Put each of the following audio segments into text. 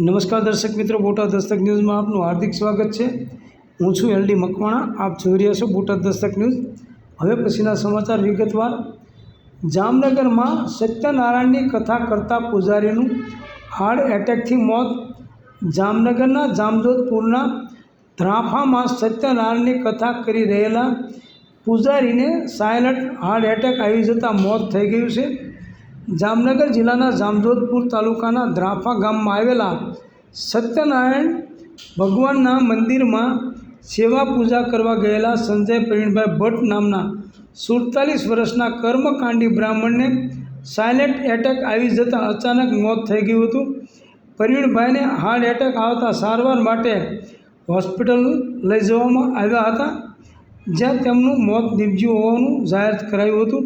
નમસ્કાર દર્શક મિત્રો, બોટાદ દસ્તક ન્યૂઝમાં આપનું હાર્દિક સ્વાગત છે. હું છું એલડી મકવાણા, આપ જોઈ રહ્યા છો બોટાદ દસ્તક ન્યૂઝ. હવે પછીના સમાચાર વિગતવાર. જામનગરમાં સત્યનારાયણની કથા કરતા પૂજારીનું હાર્ટ એટેકથી મોત. જામનગરના જામજોધપુરના ધ્રાફામાં સત્યનારાયણની કથા કરી રહેલા પૂજારીને સાયલન્ટ હાર્ટ એટેક આવી જતાં મોત થઈ ગયું છે. જામનગર જિલ્લાના જામજોધપુર તાલુકાના દ્રાફા ગામમાં આવેલા સત્યનારાયણ ભગવાનના મંદિરમાં સેવા પૂજા કરવા ગયેલા સંજય પ્રવીણભાઈ ભટ્ટ નામના સુડતાલીસ વર્ષના કર્મકાંડી બ્રાહ્મણને સાયલેન્ટ એટેક આવી જતાં અચાનક મોત થઈ ગયું હતું. પ્રવીણભાઈને હાર્ટ એટેક આવતા સારવાર માટે હોસ્પિટલ લઈ જવામાં આવ્યા હતા, જ્યાં તેમનું મોત નીપજ્યું હોવાનું જાહેર કરાયું હતું.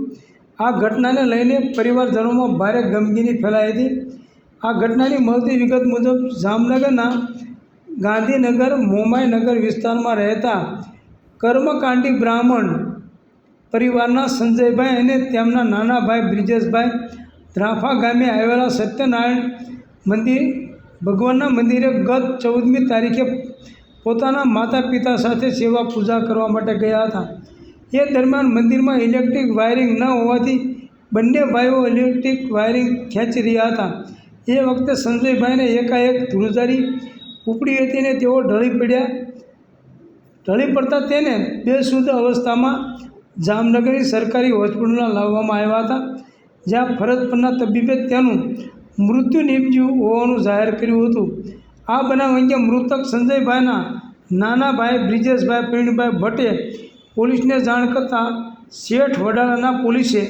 આ ઘટનાને લઈને પરિવારજનોમાં ભારે ગમગીની ફેલાઈ હતી. આ ઘટનાની મળતી વિગત મુજબ જામનગરના ગાંધીનગર મોમાઈનગર વિસ્તારમાં રહેતા કર્મકાંડી બ્રાહ્મણ પરિવારના સંજયભાઈ અને તેમના નાના ભાઈ બ્રિજેશભાઈ ધ્રાફા ગામે આવેલા સત્યનારાયણ મંદિર, ભગવાનના મંદિરે ગત ચૌદમી તારીખે પોતાના માતા પિતા સાથે સેવા પૂજા કરવા માટે ગયા હતા. એ દરમિયાન મંદિરમાં ઇલેક્ટ્રિક વાયરિંગ ન હોવાથી બંને ભાઈઓ ઇલેક્ટ્રિક વાયરિંગ ખેંચી રહ્યા હતા. એ વખતે સંજયભાઈને એકાએક ધ્રુજારી ઉપડી હતી ને તેઓ ઢળી પડ્યા. ઢળી પડતા તેને બેશુદ્ધ અવસ્થામાં જામનગરની સરકારી હોસ્પિટલમાં લાવવામાં આવ્યા હતા, જ્યાં ફરજ પરના તબીબે તેનું મૃત્યુ નીપજ્યું હોવાનું જાહેર કર્યું હતું. આ બનાવ અંગે મૃતક સંજયભાઈના નાના ભાઈ બ્રિજેશભાઈ, પ્રવીણભાઈ ભટ્ટે પોલીસને જાણ કરતાં શેઠ વડાલાના પોલીસે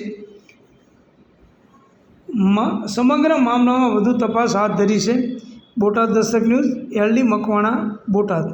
સમગ્ર મામલામાં વધુ તપાસ હાથ ધરી છે. Botad Dastak news, LD Makwana, Botad.